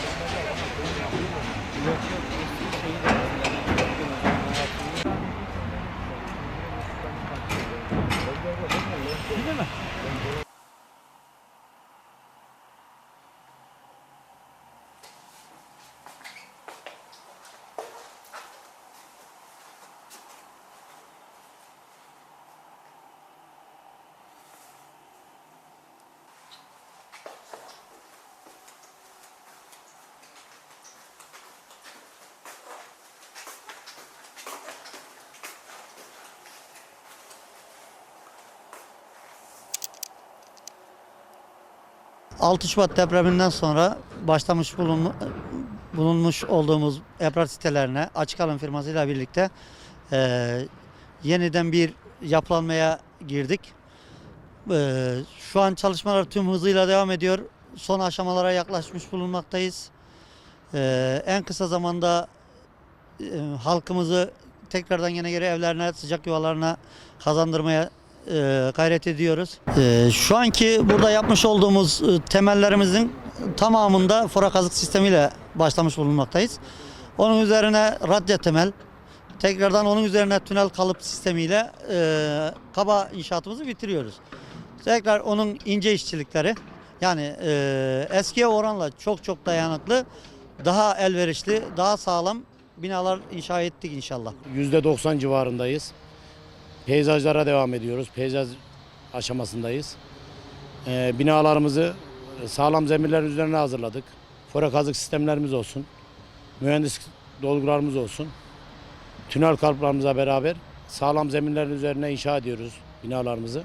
Thank you. 6 Şubat depreminden sonra başlamış bulun, bulunmuş olduğumuz ebrar sitelerine açık alım firmasıyla birlikte e, yeniden bir yapılanmaya girdik. E, şu an çalışmalar tüm hızıyla devam ediyor. Son aşamalara yaklaşmış bulunmaktayız. E, en kısa zamanda e, halkımızı tekrardan yine geri evlerine, sıcak yuvalarına kazandırmaya e, gayret ediyoruz. E, şu anki burada yapmış olduğumuz e, temellerimizin tamamında fora kazık sistemiyle başlamış bulunmaktayız. Onun üzerine radya temel, tekrardan onun üzerine tünel kalıp sistemiyle e, kaba inşaatımızı bitiriyoruz. Tekrar onun ince işçilikleri yani e, eskiye oranla çok çok dayanıklı, daha elverişli, daha sağlam binalar inşa ettik inşallah. %90 civarındayız. Peyzajlara devam ediyoruz. Peyzaj aşamasındayız. Ee, binalarımızı sağlam zeminler üzerine hazırladık. Fora kazık sistemlerimiz olsun. Mühendis dolgularımız olsun. Tünel kalıplarımızla beraber sağlam zeminlerin üzerine inşa ediyoruz binalarımızı.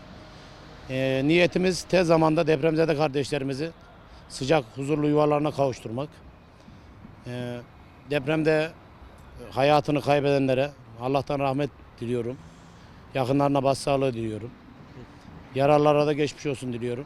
Ee, niyetimiz tez zamanda depremzede kardeşlerimizi sıcak, huzurlu yuvalarına kavuşturmak. Ee, depremde hayatını kaybedenlere Allah'tan rahmet diliyorum. Yakınlarına başsağlığı diliyorum. Yaralılara da geçmiş olsun diliyorum.